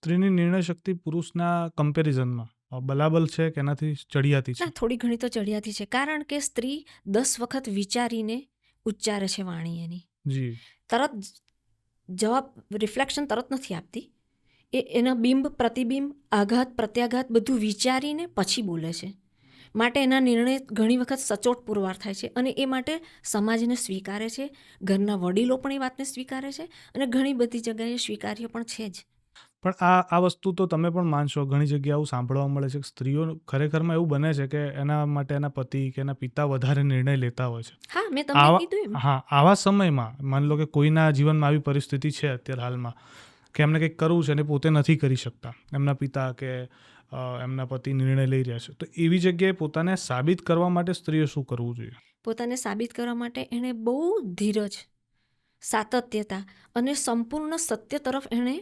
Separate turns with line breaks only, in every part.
સ્ત્રીની નિર્ણય શક્તિ પુરુષના કમ્પેરિઝનમાં બલાબલ છે કે એનાથી ચડિયાતી છે?
થોડી ઘણી તો ચડિયાતી છે. કારણ કે સ્ત્રી દસ વખત વિચારીને ઉચ્ચારે છે વાણી એની.
જી.
તરત જવાબ રિફ્લેક્શન તરત નથી આપતી. એ એના બિંબ પ્રતિબિંબ આઘાત પ્રત્યાઘાત બધું વિચારીને પછી બોલે છે. માટે એના નિર્ણય ઘણી વખત સચોટ પુરવાર થાય છે અને એ માટે સમાજને સ્વીકારે છે. ઘરના વડીલો પણ એ વાતને સ્વીકારે છે અને ઘણી બધી જગ્યાએ સ્વીકાર્ય પણ છે જ.
પણ આ આ વસ્તુ તો તમે પણ માનશો. ઘણી જગ્યાએ આવું સાંભળવા મળે છે કે સ્ત્રીઓ ખરેખરમાં એવું બને છે કે એના માટે એના પતિ કે એના પિતા વધારે નિર્ણય લેતા હોય છે.
હા મેં તમને કીધું
હા આવા સમયમાં માની લો કે કોઈના જીવનમાં આવી પરિસ્થિતિ છે અત્યારે હાલમાં કે એમને કંઈક કરવું છે અને પોતે નથી કરી શકતા એમના પિતા કે એમના પતિ નિર્ણય લઈ રહ્યા છે. તો એવી જગ્યાએ પોતાને સાબિત કરવા માટે સ્ત્રીએ શું કરવું જોઈએ?
પોતાને સાબિત કરવા માટે એણે બહુ ધીરજ સાતત્યતા અને સંપૂર્ણ સત્ય તરફ એણે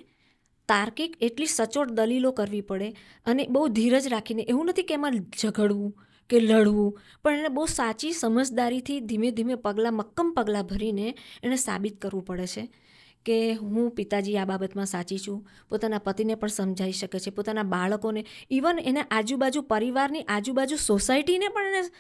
તાર્કિક એટલી સચોટ દલીલો કરવી પડે અને બહુ ધીરજ રાખીને, એવું નથી કે એમાં ઝઘડવું કે લડવું, પણ એને બહુ સાચી સમજદારીથી ધીમે ધીમે પગલાં, મક્કમ પગલાં ભરીને એણે સાબિત કરવું પડે છે કે હું પિતાજી આ બાબતમાં સાચી છું, પોતાના પતિને પણ સમજાવી શકે છે, પોતાના બાળકોને, ઇવન એના આજુબાજુ પરિવારની આજુબાજુ સોસાયટીને પણ એને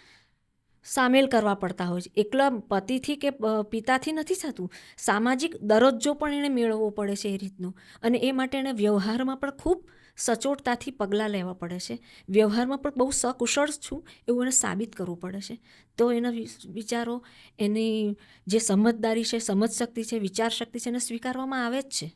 સામેલ કરવા પડતા હોય છે. એકલા પતિથી કે પિતાથી નથી થતું. સામાજિક દરજ્જો પણ એણે મેળવવો પડે છે એ રીતનો. અને એ માટે એણે વ્યવહારમાં પણ ખૂબ સચોટતાથી પગલાં લેવા પડે છે. વ્યવહારમાં પણ બહુ સકુશળ છું એવું એને સાબિત કરવું પડે છે. તો એના વિચારો એની જે સમજદારી છે, સમજશક્તિ છે વિચાર શક્તિ છે એને સ્વીકારવામાં આવે જ છે.